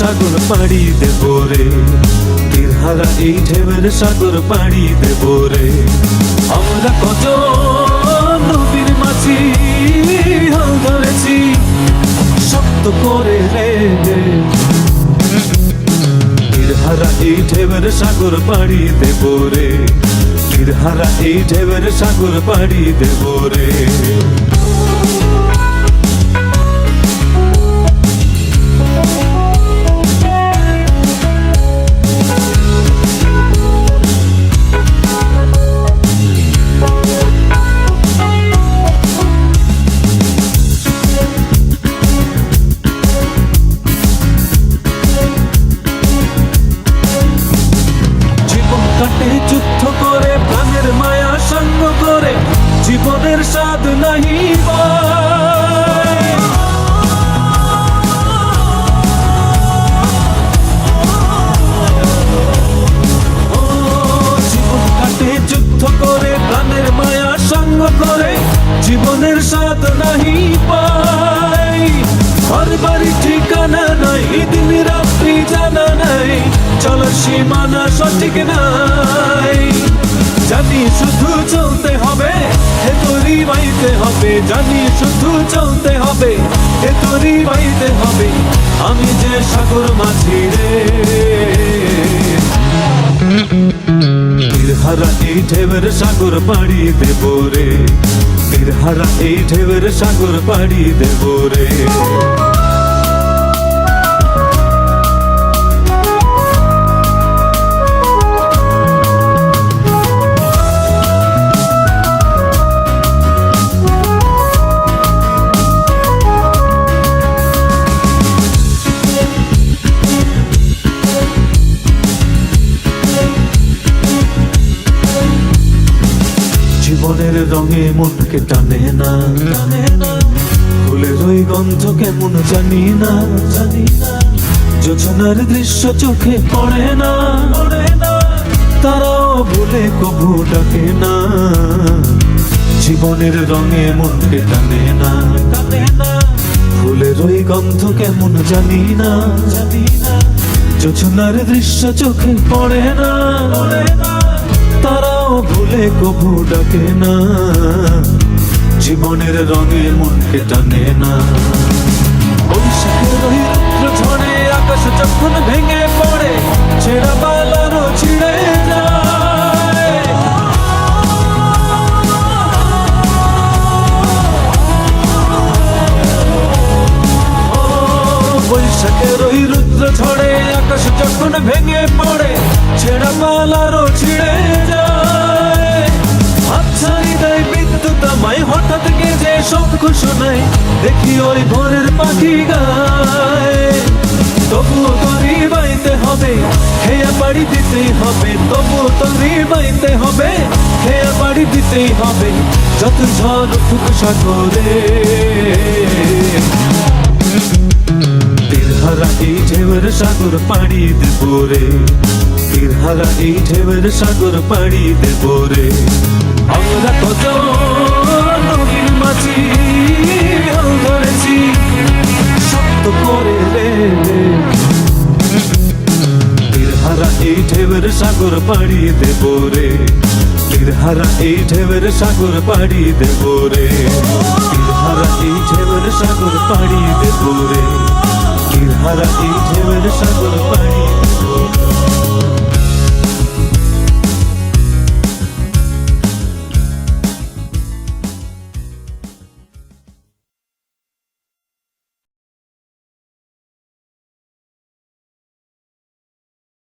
সাগর পাড়ি দেব রে তীরহারা এই ঢেউয়ের সাগর পাড়ি দেব রে আমরা কত নদীর মাছি হাল ধরেছি শক্ত করে রে তীরহারা এই ঢেউয়ের সাগর পাড়ি দেব রে তীরহারা এই ঢেউয়ের সাগর পাড়ি দেব রে ঘর বাড়ি ঠিকানা নাই দিন রাত্রি জানা নাই, চলার সীমানা সঠিক নাই। জানি শুধু চলতে হবে, হে তোরি বাইতে হবে, জানি শুধু চলতে হবে, হে তোরি বাইতে হবে, আমি যে সাগর মাঝি রে। তীরহারা এই ঢেউয়ের সাগর পাড়ি দেব রে তীরহারা এই ঢেউয়ের সাগর পাড়ি দেব রে। জীবনের রঙে মনকে টানে না। ফুলের ওই গন্ধ কেমন জানি না। জানি না যোজনার দৃশ্য চোখে পড়ে না। তারাও ভুলে কবু ডাকে না। জীবনের রঙে মনকে টানে না। ফুলের ওই গন্ধ কেমন জানি না জানি না। যোজনার দৃশ্য চোখে পড়ে না। কবু ডাকে না। জীবনের রঙে মনকে টানে না। বৈশাখের ঝড়ে আকাশ যখন ভেঙে পড়ে, ছেঁড়া পালারও ছিঁড়ে বৈশাখের ওই রুদ্র ঝড়ে আকাশ যখন ভেঙে পড়ে শঙ্খ শোনায় দেখি ওই ভোরের পাখি গায়। তবুও তরি বাইতে হবে, খেয়া বাড়ি দিতেই হবে। তবুও তরি বাইতে হবে, খেয়া বাড়ি দিতেই হবে, যত ঝড় উঠুক সাগরে। তীরহারা এই ঢেউয়ের সাগর পাড়ি দেব রে। তীরহারা এই ঢেউয়ের সাগর পাড়ি দেব রে। আমরা কত নদীর মাঝি হাল ধরেছি, শক্ত করে রে তীরহারা এই ঢেউয়ের সাগর পাড়ি দেব রে। তীরহারা এই ঢেউয়ের সাগর পাড়ি দেব রে। তীরহারা এই ঢেউয়ের সাগর পাড়ি দেব রে। তীরহারা এই ঢেউয়ের সাগর।